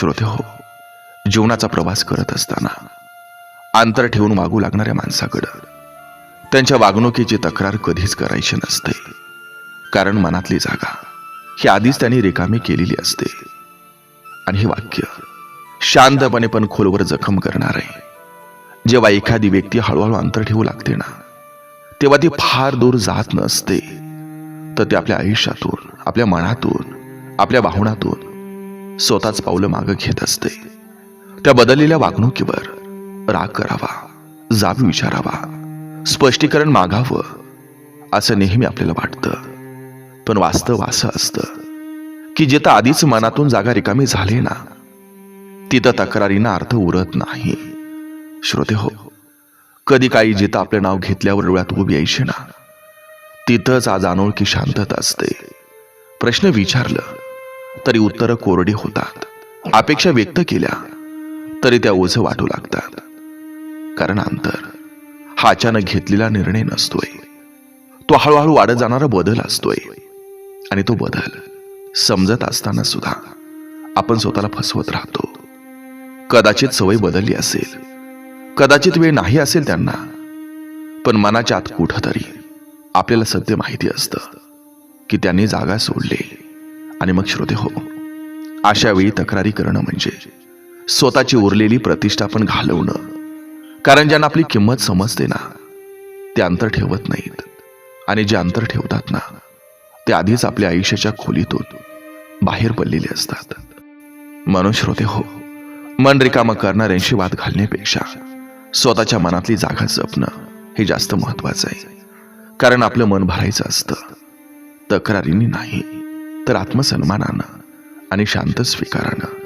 श्रोते हो जीवनाचा प्रवास करत असताना अंतर ठेवून वागू लागणाऱ्या माणसाकडं त्यांच्या वागणुकीची तक्रार कधीच करायची नसते. कारण मनातली जागा ही आधीच त्यांनी रिकामी केलेली असते. आणि हे वाक्य शांतपणे पण खोलवर जखम करणार आहे जेव्हा एखादी व्यक्ती हळूहळू अंतर ठेवू लागते ना तेव्हा ती फार दूर जात नसते. तर ते आपल्या आयुष्यातून आपल्या मनातून आपल्या भावनातून स्वतःच पावलं मागं घेत असते. त्या बदललेल्या वागणुकीवर राग करावा जाब विचारावा स्पष्टीकरण मागावं असं नेहमी आपल्याला वाटतं. पण वास्तव असं असतं की जिथं आधीच मनातून जागा रिकामी झाली ना तिथं तक्रारींना अर्थ उरत नाही. श्रोते हो कधी काही जिथं आपलं नाव घेतल्यावर डोळ्यात उभी यायची ना तिथंच आज अनोळखी शांतता असते. प्रश्न विचारलं तरी उत्तरं कोरडी होतात. अपेक्षा व्यक्त केल्या तरी त्या ओझं वाटू लागतात. कारण अंतर हा अचानक घेतलेला निर्णय नसतोय. तो हळूहळू वाढत जाणारा बदल असतोय. आणि तो बदल समजत असताना सुद्धा आपण स्वतःला फसवत राहतो. कदाचित सवय बदलली असेल. कदाचित वेळ नाही असेल त्यांना. पण मनाच्या आत कुठंतरी आपल्याला सत्य माहिती असतं की त्यांनी जागा सोडली. आणि मग श्रोते हो अशा वेळी तक्रारी करणं म्हणजे स्वतःची उरलेली प्रतिष्ठा पण घालवणं. कारण ज्यांना आपली किंमत समजते ना ते अंतर ठेवत नाहीत. आणि जे अंतर ठेवतात ना ते आधीच आपल्या आयुष्याच्या खोलीतून बाहेर पडलेले असतात. म्हणून श्रोते हो मन रिकामं करणाऱ्यांशी वाद घालण्यापेक्षा स्वतःच्या मनातली जागा जपणं हे जास्त महत्वाचं आहे. कारण आपलं मन भरायचं असतं. तक्रारीने नाही. तर आत्मसन्मानानं आणि शांत स्वीकारानं.